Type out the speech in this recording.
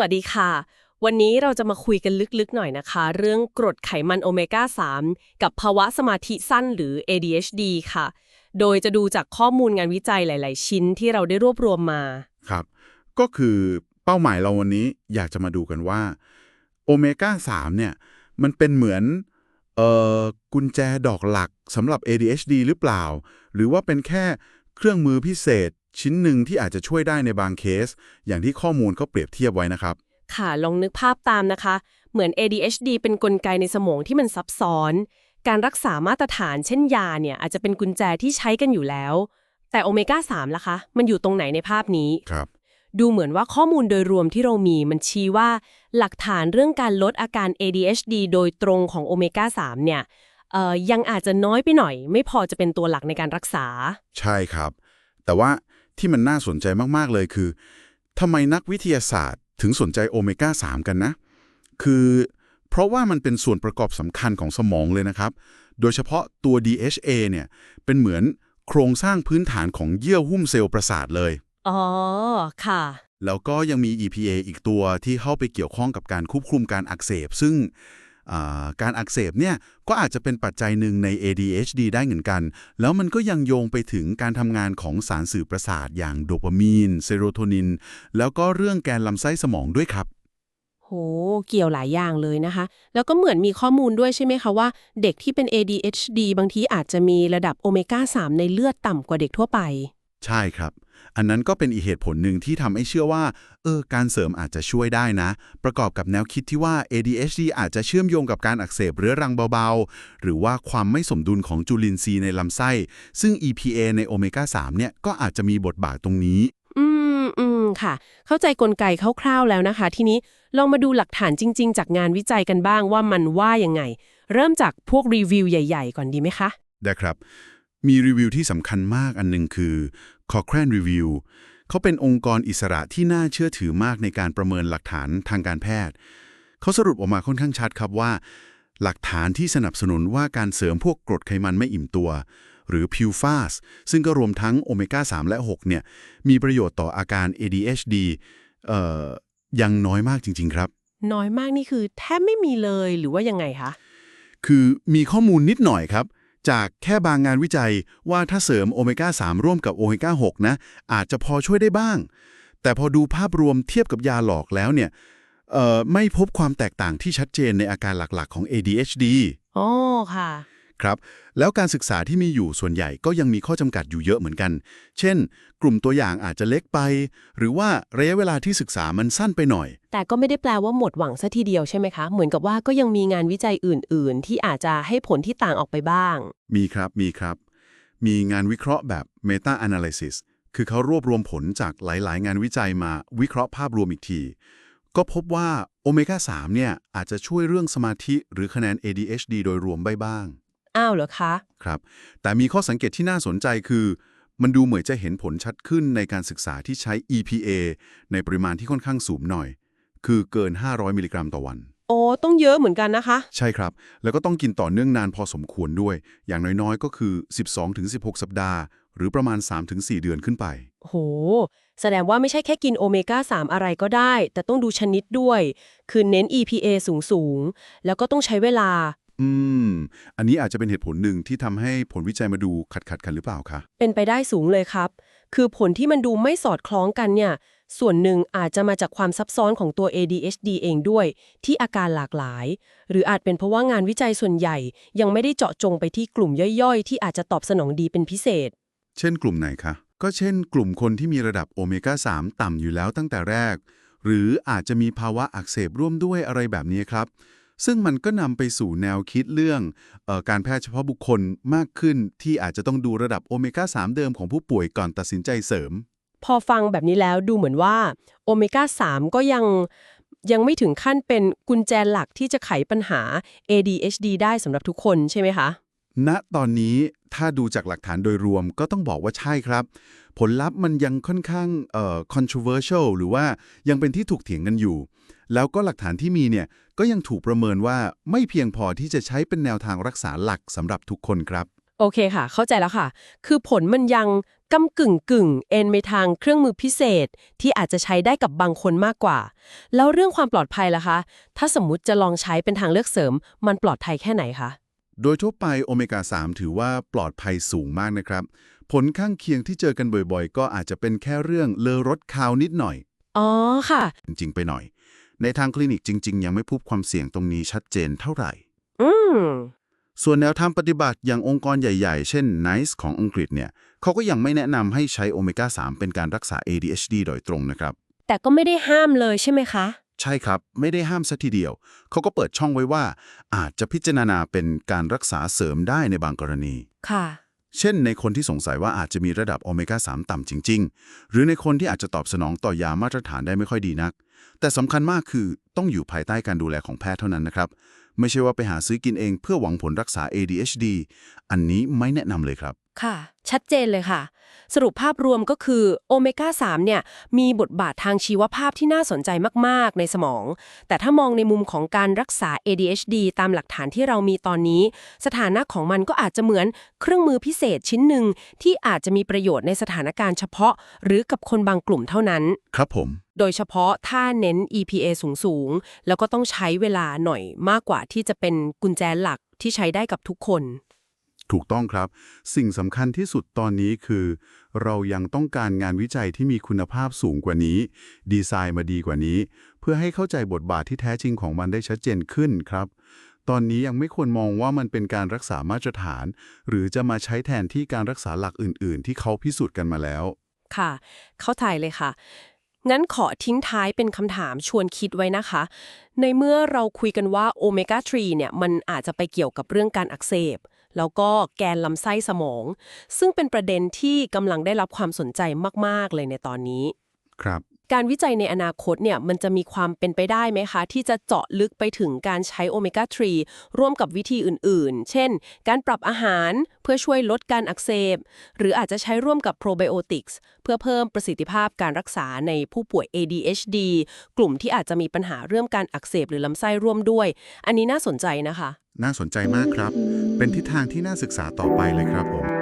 วัสดีค่ะ วันนี้เราจะมาคุยกันลึกๆหน่อยนะคะ เรื่องกรดไขมันโอเมก้า 3 กับภาวะสมาธิสั้นหรือ ADHD ค่ะ โดยจะดูจากข้อมูลงานวิจัยหลาย ๆ ชิ้นที่เราได้รวบรวมมา ครับ ก็คือเป้าหมายเราวันนี้อยากจะมาดูกันว่าโอเมก้า 3 เนี่ย มันเป็นเหมือนเอ่อกุญแจดอกหลักสำหรับ ADHD หรือเปล่า หรือว่าเป็นแค่เครื่องมือพิเศษ ชิ้นหนึ่งที่อาจจะช่วยได้ในบางเคส อย่างที่ข้อมูลเขาเปรียบเทียบไว้นะครับ ค่ะลองนึกภาพตามนะคะ เหมือน ADHD เป็นกลไกในสมองที่มันซับซ้อน การรักษามาตรฐานเช่นยาเนี่ยอาจจะเป็นกุญแจที่ใช้กันอยู่แล้ว แต่โอเมก้า3ล่ะคะ มันอยู่ตรงไหนในภาพนี้ครับดูเหมือนว่าข้อมูลโดยรวมที่เรามีมันชี้ว่า หลักฐานเรื่องการลดอาการ ADHD โดยตรงของโอเมก้า3เนี่ยเอ่อยังอาจจะน้อยไปหน่อย ไม่พอจะเป็นตัวหลักในการรักษา ใช่ครับ แต่ว่า ที่มันน่าสนใจมากๆเลยคือทำไมนักวิทยาศาสตร์ถึงสนใจโอเมก้า 3 กันนะ คือเพราะว่ามันเป็นส่วนประกอบสำคัญของสมองเลยนะครับ โดยเฉพาะตัว DHA เนี่ยเป็นเหมือนโครงสร้างพื้นฐานของเยื่อหุ้มเซลล์ประสาทเลย อ๋อ ค่ะ แล้วก็ยังมี EPA อีกตัวที่เข้าไปเกี่ยวข้องกับการควบคุมการอักเสบ ซึ่งอ่า การอักเสบเนี่ยก็อาจจะเป็นปัจจัยหนึ่งใน ADHD ได้เหมือนกัน แล้วมันก็ยังโยงไปถึงการทำงานของสารสื่อประสาทอย่างโดปามีน เซโรโทนิน แล้วก็เรื่องแกนลำไส้สมองด้วยครับ โห เกี่ยวหลายอย่างเลยนะคะ แล้วก็เหมือนมีข้อมูลด้วยใช่ไหมคะว่า เด็กที่เป็น ADHD บางทีอาจจะมีระดับโอเมก้า 3 ในเลือดต่ำกว่าเด็กทั่วไป ใช่ครับ อันนั้นก็เป็นอีกเหตุผลหนึ่งที่ทำให้เชื่อว่า เออ การเสริมอาจจะช่วยได้นะ ประกอบกับแนวคิดที่ว่า ADHD อาจจะเชื่อมโยงกับการอักเสบเรื้อรังเบาๆ หรือว่าความไม่สมดุลของจุลินทรีย์ในลำไส้ ซึ่ง EPA ในโอเมก้า 3 เนี่ย ก็อาจจะมีบทบาทตรงนี้ อืมอืมค่ะ เข้าใจกลไกคร่าวๆแล้วนะคะ ทีนี้ลองมาดูหลักฐานจริง ๆ จากงานวิจัยกันบ้างว่ามันว่ายังไง เริ่มจากพวกรีวิวใหญ่ ๆ ก่อนดีไหมคะ ได้ครับ มีรีวิวที่สำคัญมากอันหนึงคือ Cochrane Review เขาเป็นองค์กรอิสระที่น่าเชื่อถือมากในการประเมินหลักฐานทางการแพทย์ เขาสรุปออกมาค่อนข้างชัดครับว่า หลักฐานที่สนับสนุนว่าการเสริมพวกกรดไขมันไม่อิ่มตัว หรือ PUFAS ซึ่งก็รวมทั้งโอเมก้า 3 และ 6 เนี่ย มีประโยชน์ต่ออาการ ADHD เอ่อยังน้อยมากจริง ๆ ครับ น้อยมากนี่คือแทบไม่มีเลยหรือว่ายังไงคะ คือมีข้อมูลนิดหน่อยครับ จากแค่บางงานวิจัยว่าถ้าเสริมโอเมก้า 3 ร่วมกับโอเมก้า 6 นะ อาจจะพอช่วยได้บ้าง แต่พอดูภาพรวมเทียบกับยาหลอกแล้วเนี่ยไม่พบความแตกต่างที่ชัดเจนในอาการหลักๆของ ADHD อ๋อค่ะ ครับ แล้วการศึกษาที่มีอยู่ส่วนใหญ่ก็ยังมีข้อจำกัดอยู่เยอะเหมือนกัน เช่น กลุ่มตัวอย่างอาจจะเล็กไป หรือว่าระยะเวลาที่ศึกษามันสั้นไปหน่อย แต่ก็ไม่ได้แปลว่าหมดหวังซะทีเดียวใช่ไหมคะ เหมือนกับว่าก็ยังมีงานวิจัยอื่น ๆ ที่อาจจะให้ผลที่ต่างออกไปบ้าง มีครับมีครับ มีงานวิเคราะห์แบบ Meta Analysis คือเขารวบรวมผลจากหลาย ๆ งานวิจัยมาวิเคราะห์ภาพรวมอีกที ก็พบว่าโอเมก้า 3 เนี่ย อาจจะช่วยเรื่องสมาธิหรือคะแนน ADHD โดยรวมได้บ้าง อ้าวเหรอคะ ครับ แต่มีข้อสังเกตที่น่าสนใจคือ มันดูเหมือนจะเห็นผลชัดขึ้นในการศึกษาที่ใช้ EPA ในปริมาณที่ค่อนข้างสูงหน่อย คือเกิน 500 มิลลิกรัมต่อวัน โอ้ต้องเยอะเหมือนกันนะคะ ใช่ครับ แล้วก็ต้องกินต่อเนื่องนานพอสมควรด้วย อย่างน้อยๆ ก็คือ 12-16 สัปดาห์ หรือประมาณ 3-4 เดือนขึ้นไป โห แสดงว่าไม่ใช่แค่กินโอเมก้า 3 อะไรก็ได้ แต่ต้องดูชนิดด้วย คือเน้น EPA สูงสูงๆแล้วก็ต้องใช้เวลา อืม อันนี้อาจจะเป็นเหตุผลหนึ่งที่ทำให้ผลวิจัยมาดูขัดขัดๆกันหรือเปล่าคะ เป็นไปได้สูงเลยครับ คือผลที่มันดูไม่สอดคล้องกันเนี่ย ส่วนหนึ่งอาจจะมาจากความซับซ้อนของตัว ADHD เองด้วย ที่อาการหลากหลาย หรืออาจเป็นเพราะว่างานวิจัยส่วนใหญ่ ยังไม่ได้เจาะจงไปที่กลุ่มย่อยๆ ที่อาจจะตอบสนองดีเป็นพิเศษ เช่น กลุ่มไหนคะ ก็เช่น กลุ่มคนที่มีระดับโอเมก้า 3 ต่ำอยู่แล้วตั้งแต่แรก หรืออาจจะมีภาวะอักเสบร่วมด้วยอะไรแบบนี้ครับ ซึ่งมันก็นำไปสู่แนวคิดเรื่องเออการแพทย์เฉพาะบุคคลมากขึ้นที่อาจจะต้องดูระดับโอเมก้า 3 เดิมของผู้ป่วยก่อนตัดสินใจเสริม พอฟังแบบนี้แล้วดูเหมือนว่าโอเมก้า 3 ก็ยังยังไม่ถึงขั้นเป็นกุญแจหลักที่จะไขปัญหา ADHD ได้สำหรับทุกคนใช่ไหมคะ ณ ตอนนี้ถ้าดูจากหลักฐานโดยรวมก็ต้องบอกว่าใช่ครับ ผลลัพธ์มันยังค่อนข้างเอ่อ controversial หรือว่ายังเป็นที่ถูกเถียงกันอยู่ แล้วก็หลักฐานที่มีเนี่ยก็ยังถูกประเมินว่าไม่เพียงพอที่จะใช้เป็นแนวทางรักษาหลักสำหรับทุกคนครับ โอเคค่ะ เข้าใจแล้วค่ะ คือผลมันยังกำกึ่งกึ่งเอ็นไปทางเครื่องมือพิเศษ ที่อาจจะใช้ได้กับบางคนมากกว่า แล้วเรื่องความปลอดภัยล่ะคะ ถ้าสมมุติจะลองใช้เป็นทางเลือกเสริม มันปลอดภัยแค่ไหนคะโดยทั่วไปโอเมก้า3ถือว่าปลอดภัยสูงมากนะครับ ผลข้างเคียงที่เจอกันบ่อยๆ ก็อาจจะเป็นแค่เรื่องเลอรถคาวนิดหน่อย อ๋อค่ะ จริงๆไปหน่อย ในทางคลินิกจริง ๆ ยังไม่พบความเสี่ยงตรงนี้ชัดเจนเท่าไหร่ อืม ส่วนแนวทางปฏิบัติอย่างองค์กรใหญ่ ๆ เช่น NICE ของอังกฤษเนี่ยเขาก็ยังไม่แนะนำให้ใช้โอเมก้า 3 เป็นการรักษา ADHD โดยตรงนะครับ แต่ก็ไม่ได้ห้ามเลยใช่ไหมคะ ใช่ครับ ไม่ได้ห้ามซะทีเดียว เขาก็เปิดช่องไว้ว่า อาจจะพิจารณาเป็นการรักษาเสริมได้ในบางกรณี ค่ะ เช่นในคนที่สงสัยว่าอาจจะมีระดับโอเมก้า 3 ต่ำจริง ๆ หรือในคนที่อาจจะตอบสนองต่อยามาตรฐานได้ไม่ค่อยดีนัก แต่สำคัญมากคือต้องอยู่ภายใต้การดูแลของแพทย์เท่านั้นนะครับ ไม่ใช่ว่าไปหาซื้อกินเองเพื่อหวังผลรักษา ADHD อันนี้ไม่แนะนำเลยครับ ค่ะ ชัดเจนเลยค่ะ สรุปภาพรวมก็คือโอเมก้า 3 เนี่ย มีบทบาททางชีวภาพที่น่าสนใจมาก ๆ ในสมอง แต่ถ้ามองในมุมของการรักษา ADHD ตามหลักฐานที่เรามีตอนนี้ สถานะของมันก็อาจจะเหมือนเครื่องมือพิเศษชิ้นหนึ่งที่อาจจะมีประโยชน์ในสถานการณ์เฉพาะ หรือกับคนบางกลุ่มเท่านั้น ครับผม โดยเฉพาะถ้าเน้น EPA สูงๆ แล้วก็ต้องใช้เวลาหน่อยมากกว่าที่จะเป็นกุญแจหลักที่ใช้ได้กับทุกคน ถูกต้องครับ สิ่งสำคัญที่สุดตอนนี้คือ เรายังต้องการงานวิจัยที่มีคุณภาพสูงกว่านี้ ดีไซน์มาดีกว่านี้ เพื่อให้เข้าใจบทบาทที่แท้จริงของมันได้ชัดเจนขึ้นครับตอนนี้ยังไม่ควรมองว่ามันเป็นการรักษามาตรฐาน หรือจะมาใช้แทนที่การรักษาหลักอื่น ๆ ที่เขาพิสูจน์กันมาแล้ว ค่ะ เข้าใจเลยค่ะ งั้นขอทิ้งท้ายเป็นคำถามชวนคิดไว้นะคะ ในเมื่อเราคุยกันว่าโอเมก้า 3 เนี่ย มันอาจจะไปเกี่ยวกับเรื่องการอักเสบ แล้วก็แกนลำไส้สมอง ซึ่งเป็นประเด็นที่กำลังได้รับความสนใจมาก ๆ เลยในตอนนี้ ครับ การวิจัยในอนาคตเนี่ยมันจะมีความเป็นไปได้ไหมคะ ที่จะเจาะลึกไปถึงการใช้โอเมก้า 3 ร่วมกับวิธีอื่นๆ เช่น การปรับอาหารเพื่อช่วยลดการอักเสบ หรืออาจจะใช้ร่วมกับโปรไบโอติกส์เพื่อเพิ่มประสิทธิภาพการรักษาในผู้ป่วย ADHD กลุ่มที่อาจจะมีปัญหาเรื่องการอักเสบหรือลำไส้ร่วมด้วย อันนี้น่าสนใจนะคะ น่าสนใจมากครับ เป็นทิศทางที่น่าศึกษาต่อไปเลยครับผม